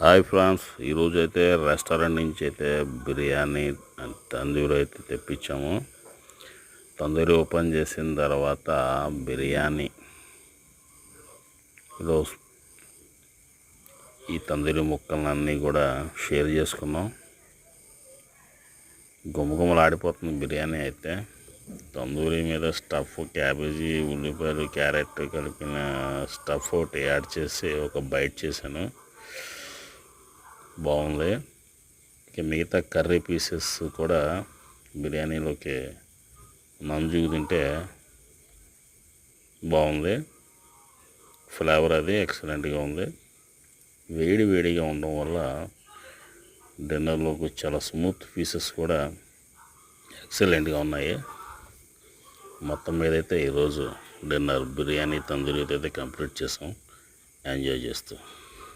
Hi France ఈరోజు అయితే restaurant నుంచి అయితే బిర్యానీ తందూరి అయితే తెప్పించాము. తందూరి ఓపెన్ చేసిన తర్వాత బిర్యానీ. ఈరోజు ఈ తందూరి ముక్కలన్నీ కూడా షేర్ చేసుకున్నాం. గుమగుమలాడిపోతుంది బిర్యానీ అయితే. తందూరి మీద స్టఫ్ క్యాబేజీ ఉల్లిపాయలు క్యారెట్ కలిపిన స్టఫ్ ఒకటి యాడ్ చేసి ఒక బైట్ చేశాను. బాగుంది. ఇక మిగతా కర్రీ పీసెస్ కూడా బిర్యానీలోకి నంజుకు తింటే బాగుంది. ఫ్లేవర్ అది ఎక్సలెంట్గా ఉంది. వేడి వేడిగా ఉండడం వల్ల డిన్నర్లోకి చాలా స్మూత్ పీసెస్ కూడా ఎక్సలెంట్గా ఉన్నాయి. మొత్తం మీద అయితే ఈరోజు డిన్నర్ బిర్యానీ తందూరి అయితే కంప్లీట్ చేసాం. ఎంజాయ్ చేస్తూ.